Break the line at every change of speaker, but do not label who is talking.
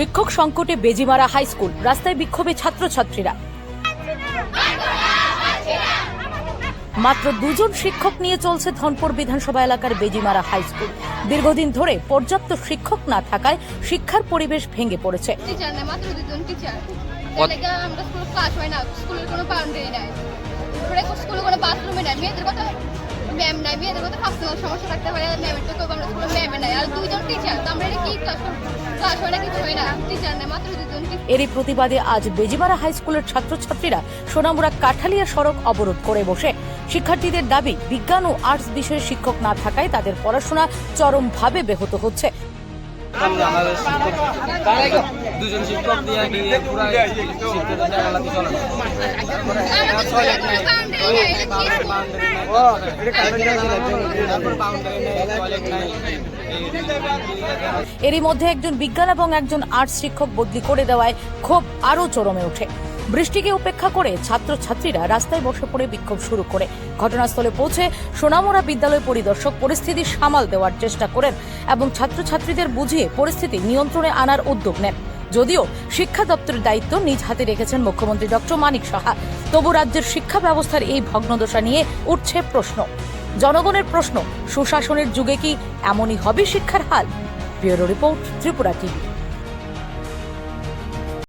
শিক্ষক সংকটে বেজিমারা high school. রাস্তায় বিক্ষোভে ছাত্রছাত্রীরা। মাত্র দুজন শিক্ষক নিয়ে চলছে ধনপুর বিধানসভা এলাকার বেজিমারা হাই স্কুল। দীর্ঘদিন ধরে পর্যাপ্ত শিক্ষক না থাকায় শিক্ষার পরিবেশ ভেঙে পড়েছে।
মেয়েদের কথা সমস্যা থাকতে পারে আমরা স্কুলে নাই। আর টিচার তো আমরা কি ক্লাস ক্লাস
এরই প্রতিবাদে আজ বেজিমারা হাই স্কুলের ছাত্রছাত্রীরা সোনামুড়া কাঠালিয়া সড়ক অবরোধ করে বসে। শিক্ষার্থীদের দাবি বিজ্ঞান ও আর্টস বিষয়ে শিক্ষক না থাকায় তাদের পড়াশোনা চরমভাবে ব্যাহত হচ্ছে।
শিক্ষক দুজন শিক্ষক দিয়ে দিয়ে পুরো শিক্ষকের
এরই মধ্যে একজন বিজ্ঞান এবং একজন আর্টস শিক্ষক বদলি করে দেওয়ায় ক্ষোভ আরও চরমে ওঠে। বৃষ্টিকে উপেক্ষা করে ছাত্রছাত্রীরা রাস্তায় বসে পড়ে বিক্ষোভ শুরু করে। ঘটনাস্থলে পৌঁছে সোনামুড়া বিদ্যালয় পরিদর্শক পরিস্থিতি সামাল দেওয়ার চেষ্টা করেন এবং ছাত্রছাত্রীদের বুঝিয়ে পরিস্থিতি নিয়ন্ত্রণে আনার উদ্যোগ নেন। যদিও শিক্ষা দপ্তরের দায়িত্ব নিজ হাতে রেখেছেন মুখ্যমন্ত্রী ডক্টর মানিক সাহা। তবু রাজ্যের শিক্ষা ব্যবস্থার এই ভগ্নদশা নিয়ে উঠছে প্রশ্ন। জনগণের প্রশ্ন সুশাসনের যুগে কি এমনই হবে শিক্ষার হাল? Bureau report Tripura TV.